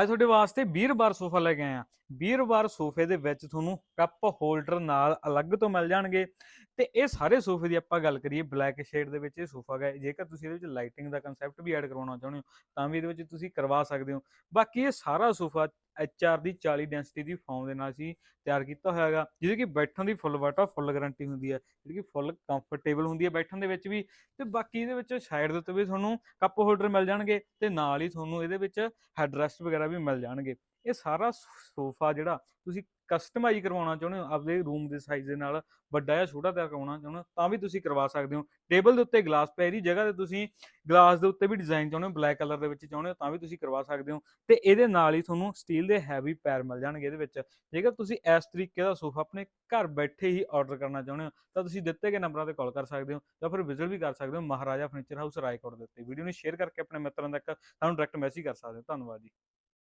ਅੱਜ ਤੁਹਾਡੇ ਵਾਸਤੇ 20 ਬਾਰ ਸੋਫਾ ਲੈ ਕੇ ਆਏ ਆ 20 ਬਾਰ ਸੋਫੇ ਦੇ ਵਿੱਚ ਤੁਹਾਨੂੰ ਕੱਪ ਹੋਲਡਰ ਨਾਲ ਅਲੱਗ ਤੋਂ ਮਿਲ ਜਾਣਗੇ। ਤੇ ਇਹ ਸਾਰੇ ਸੋਫੇ ਦੀ ਆਪਾਂ ਗੱਲ ਕਰੀਏ ਬਲੈਕ ਸ਼ੇਡ ਦੇ ਵਿੱਚ ਇਹ ਸੋਫਾ ਹੈ ਜੇਕਰ ਤੁਸੀਂ ਇਹਦੇ ਵਿੱਚ ਲਾਈਟਿੰਗ ਦਾ ਕਨਸੈਪਟ ਵੀ ਐਡ ਕਰਵਾਉਣਾ ਚਾਹੁੰਦੇ ਹੋ, ਤਾਂ ਵੀ ਇਹਦੇ ਵਿੱਚ ਤੁਸੀਂ ਕਰਵਾ ਸਕਦੇ ਹੋ। ਬਾਕੀ ਇਹ ਸਾਰਾ ਸੋਫਾ HR ਦੀ 40 ਡੈਂਸਿਟੀ ਦੀ ਫਾਰਮ ਦੇ ਨਾਲ ਅਸੀਂ ਤਿਆਰ ਕੀਤਾ ਹੋਇਆ ਹੈਗਾ, ਜਿਹਦੇ ਕਿ ਬੈਠਣ ਦੀ ਫੁੱਲ ਵਾਟਾ ਫੁੱਲ ਗਾਰੰਟੀ ਹੁੰਦੀ ਹੈ, ਜਿਹੜੀ ਕਿ ਫੁੱਲ ਕੰਫਰਟੇਬਲ ਹੁੰਦੀ ਹੈ ਬੈਠਣ ਦੇ ਵਿੱਚ ਵੀ ਤੇ ਬਾਕੀ ਇਹਦੇ ਵਿੱਚ ਸਾਈਡ ਦੇ ਉੱਤੇ ਵੀ ਤੁਹਾਨੂੰ ਕੱਪ ਹੋਲਡਰ ਮਿਲ ਜਾਣਗੇ ਤੇ ਨਾਲ ਹੀ ਤੁਹਾਨੂੰ ਇਹਦੇ ਵਿੱਚ ਹੈਡਰੈਸਟ ਵਗੈਰਾ ਵੀ ਮਿਲ ਜਾਣਗੇ। ਇਹ ਸਾਰਾ ਸੋਫਾ ਜਿਹੜਾ ਤੁਸੀਂ ਕਸਟਮਾਈਜ਼ ਕਰਵਾਉਣਾ ਚਾਹੁੰਦੇ ਹੋ, ਆਪਦੇ ਰੂਮ ਦੇ ਸਾਈਜ਼ ਦੇ ਨਾਲ, ਵੱਡਾ ਜਾਂ ਛੋਟਾ ਤਿਆਰ ਕਰਵਾਉਣਾ ਚਾਹੁੰਦੇ ਹੋ, ਤਾਂ ਵੀ ਤੁਸੀਂ ਕਰਵਾ ਸਕਦੇ ਹੋ। ਟੇਬਲ ਦੇ ਉੱਤੇ ਗਲਾਸ ਪੈ ਰਹੀ, ਜਗ੍ਹਾ ਤੇ ਤੁਸੀਂ ਗਲਾਸ ਦੇ ਉੱਤੇ ਵੀ ਡਿਜ਼ਾਈਨ ਚਾਹੁੰਦੇ ਹੋ ਬਲੈਕ ਕਲਰ ਦੇ ਵਿੱਚ ਚਾਹੁੰਦੇ ਹੋ, ਤਾਂ ਵੀ ਤੁਸੀਂ ਕਰਵਾ ਸਕਦੇ ਹੋ। ਤੇ ਇਹਦੇ ਨਾਲ ਹੀ ਤੁਹਾਨੂੰ ਸਟੀਲ ਦੇ ਹੈਵੀ ਪੈਰ ਮਿਲ ਜਾਣਗੇ ਇਹਦੇ ਵਿੱਚ। ਜੇਕਰ ਤੁਸੀਂ ਇਸ ਤਰੀਕੇ ਦਾ ਸੋਫਾ ਆਪਣੇ ਘਰ ਬੈਠੇ ਹੀ ਆਰਡਰ ਕਰਨਾ ਚਾਹੁੰਦੇ ਹੋ, ਤਾਂ ਤੁਸੀਂ ਦਿੱਤੇ ਗਏ ਨੰਬਰਾਂ ਤੇ ਕਾਲ ਕਰ ਸਕਦੇ ਹੋ ਜਾਂ ਫਿਰ ਵਿਜ਼ਿਟ ਵੀ ਕਰ ਸਕਦੇ ਹੋ ਮਹਾਰਾਜਾ ਫਰਨੀਚਰ ਹਾਊਸ ਰਾਏਕੋਟ ਦੇ ਉੱਤੇ। ਵੀਡੀਓ ਨੂੰ ਸ਼ੇਅਰ ਕਰਕੇ ਆਪਣੇ ਮਿੱਤਰਾਂ ਤੱਕ ਤੁਹਾਨੂੰ ਡਾਇਰੈਕਟ ਮੈਸੇਜ ਕਰ ਸਕਦੇ ਹੋ। ਧੰਨਵਾਦ ਜੀ।